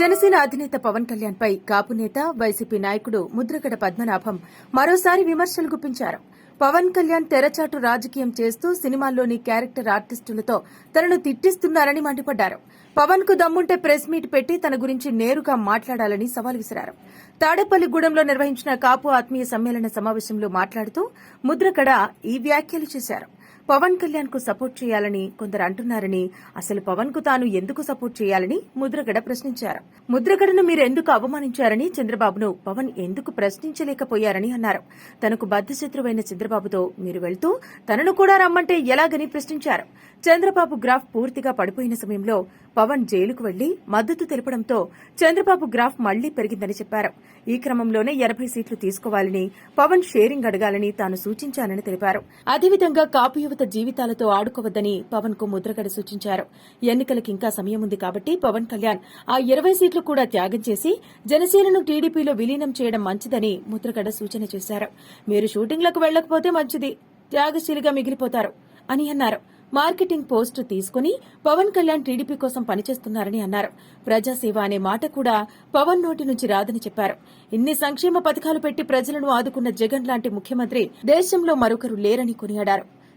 జనసేన అధినేత పవన్ కళ్యాణ్ పై కాపు నేత వైసీపీ నాయకుడు ముద్రగడ పద్మనాభం మరోసారి విమర్శలు గుప్పించారు. పవన్ కళ్యాణ్ తెరచాటు రాజకీయం చేస్తూ సినిమాల్లోని క్యారెక్టర్ ఆర్టిస్టులతో తనను తిట్టిస్తున్నారని మండిపడ్డారు. పవన్కు దమ్ముంటే ప్రెస్ మీట్ పెట్టి తన గురించి నేరుగా మాట్లాడాలని సవాల్ విసిరారు. తాడేపల్లిగూడెంలో నిర్వహించిన కాపు ఆత్మీయ సమ్మేళన సమావేశంలో మాట్లాడుతూ ముద్రకడ ఈ వ్యాఖ్యలు చేశారు. పవన్ కళ్యాణ్కు సపోర్ట్ చేయాలని కొందరు అంటున్నారని అసలు పవన్కు తాను ఎందుకు సపోర్ట్ చేయాలని ముద్రగడ ప్రశ్నించారు. ముద్రగడను మీరు ఎందుకు అవమానించారని చంద్రబాబును పవన్ ఎందుకు ప్రశ్నించలేకపోయారని అన్నారు. తనకు బద్దశత్రువైన చంద్రబాబుతో మీరు వెళ్తూ తనను కూడా రమ్మంటే ఎలాగని ప్రశ్నించారు. చంద్రబాబు గ్రాఫ్ పూర్తిగా పడిపోయిన సమయంలో పవన్ జైలుకు వెళ్ళి మద్దతు తెలపడంతో చంద్రబాబు గ్రాఫ్ మళ్ళీ పెరిగిందని చెప్పారు. ఈ క్రమంలోనే ఎనభై సీట్లు తీసుకోవాలని పవన్ షేరింగ్ అడగాలని తాను సూచించానని తెలిపారు. అదేవిధంగా కాపు యువత జీవితాలతో ఆడుకోవద్దని పవన్కు ముద్రగడ సూచించారు. ఎన్నికలకు ఇంకా సమయం ఉంది కాబట్టి పవన్ కళ్యాణ్ ఆ ఇరవై సీట్లు కూడా త్యాగం చేసి జనసేనను టీడీపీలో విలీనం చేయడం మంచిదని ముద్రగడ సూచన చేశారు. మీరు షూటింగ్లకు వెళ్ళకపోతే మంచిది. త్యాగశీలిగా మిగిలిపోతారు అని అన్నారు. మార్కెటింగ్ పోస్టు తీసుకుని పవన్ కళ్యాణ్ టీడీపీ కోసం పనిచేస్తున్నారని అన్నారు. ప్రజాసేవ అనే మాట కూడా పవన్ నోటి నుంచి రాదని చెప్పారు. ఇన్ని సంక్షేమ పథకాలు పెట్టి ప్రజలను ఆదుకున్న జగన్ లాంటి ముఖ్యమంత్రి దేశంలో మరొకరు లేరని కొనియాడారు.